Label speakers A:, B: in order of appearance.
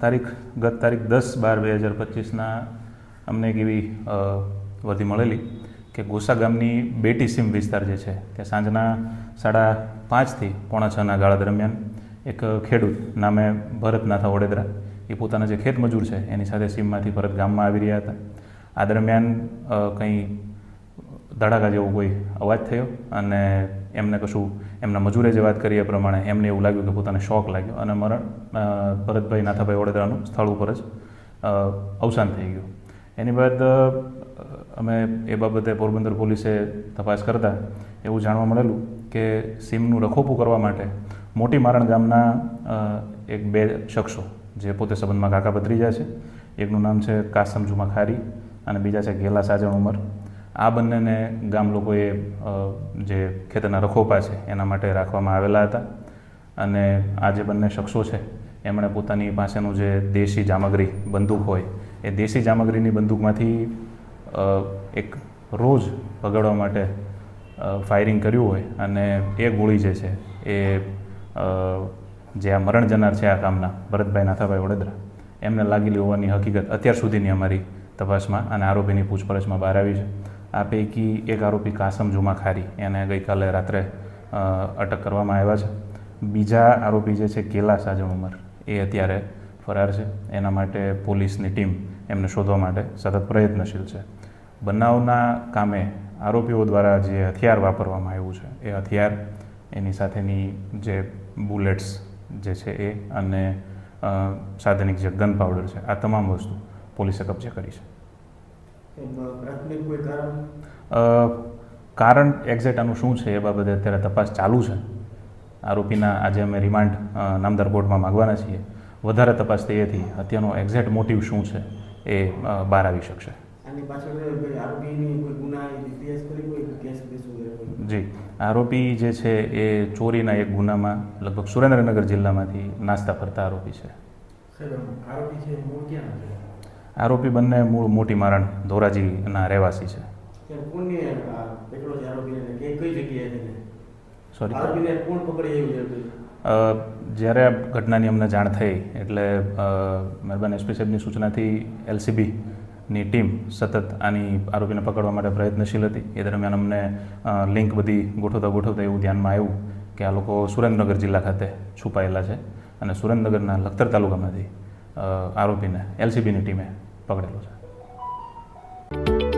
A: તારીખ, ગત તારીખ દસ બાર બે હજાર પચીસના અમને એક એવી વધી મળેલી કે ગોસા ગામની બેટી સીમ વિસ્તાર જે છે કે સાંજના સાડા પાંચથી પોણા છના ગાળા દરમિયાન એક ખેડૂત નામે ભરતનાથા વડોદરા, એ પોતાના જે ખેત મજૂર છે, એની સાથે સીમમાંથી પરત ગામમાં આવી રહ્યા હતા. આ દરમિયાન કંઈ ધડાકા જેવો કોઈ અવાજ થયો અને એમને કશું એમના મજૂરે જે વાત કરી એ પ્રમાણે એમને એવું લાગ્યું કે પોતાને શોખ લાગ્યો અને મરણ ભરતભાઈ નાથાભાઈ વડોદરાનું સ્થળ ઉપર જ અવસાન થઈ ગયું. એની બાદ અમે એ બાબતે પોરબંદર પોલીસે તપાસ કરતા એવું જાણવા મળેલું કે સીમનું રખોપું કરવા માટે મોટી મારણ ગામના એક બે શખ્સો, જે પોતે સંબંધમાં કાકા ભત્રીજા છે, એકનું નામ છે કાસમ જુમા ખારી અને બીજા છે ગેલા સાજણ ઉમર. આ બંનેને ગામ લોકોએ જે ખેતરના રખોપા છે, એના માટે રાખવામાં આવેલા હતા. અને આ જે બંને શખ્સો છે, એમણે પોતાની પાસેનું જે દેશી જામગ્રી બંદૂક હોય, એ દેશી જામગ્રીની બંદૂકમાંથી એક રોજ ભગાડવા માટે ફાયરિંગ કર્યું હોય અને એ ગોળી જે છે, એ જે આ મરણ જનાર છે આ કામના ભરતભાઈ નાથાભાઈ વડોદરા, એમને લાગેલી હોવાની હકીકત અત્યાર સુધીની અમારી તપાસમાં અને આરોપીની પૂછપરછમાં બહાર આવી છે. આ પૈકી એક આરોપી કાસમ જુમાખારી એને ગઈકાલે રાત્રે અટક કરવામાં આવ્યા છે. બીજા આરોપી જે છે કેલા સાજમ ઉમર, એ અત્યારે ફરાર છે. એના માટે પોલીસની ટીમ એમને શોધવા માટે સતત પ્રયત્નશીલ છે. બનાવના કામે આરોપીઓ દ્વારા જે હથિયાર વાપરવામાં આવ્યું છે, એ હથિયાર એની સાથેની જે બુલેટ્સ જે છે એ અને સાધનિક જે ગન પાવડર છે, આ તમામ વસ્તુ પોલીસે કબજે કરી છે.
B: કોઈ કારણ?
A: કારણ એક્ઝેક્ટ આનું શું છે એ બાબતે અત્યારે તપાસ ચાલુ છે. આરોપીના આજે અમે રિમાન્ડ નામદાર કોર્ટમાં માગવાના છીએ. વધારે તપાસ થયેથી હત્યાનો એક્ઝેક્ટ મોટિવ શું છે એ બહાર આવી શકશે. જી. આરોપી જે છે એ ચોરીના એક ગુનામાં લગભગ સુરેન્દ્રનગર જિલ્લામાંથી નાસ્તા ફરતા આરોપી છે.
B: આરોપી છે?
A: આરોપી બંને મૂળ મોટી મારણ ધોરાજીના રહેવાસી છે. સોરી જ્યારે આ ઘટનાની અમને જાણ થઈ એટલે મહેરબાન એસપી સાહેબની સૂચનાથી એલસીબીની ટીમ સતત આની આરોપીને પકડવા માટે પ્રયત્નશીલ હતી. એ દરમિયાન અમને લિંક બધી ગોઠવતા ગોઠવતા એવું ધ્યાનમાં આવ્યું કે આ લોકો સુરેન્દ્રનગર જિલ્લા ખાતે છુપાયેલા છે અને સુરેન્દ્રનગરના લખતર તાલુકામાંથી આરોપીને એલસીબીની ટીમે પકડેલો છે.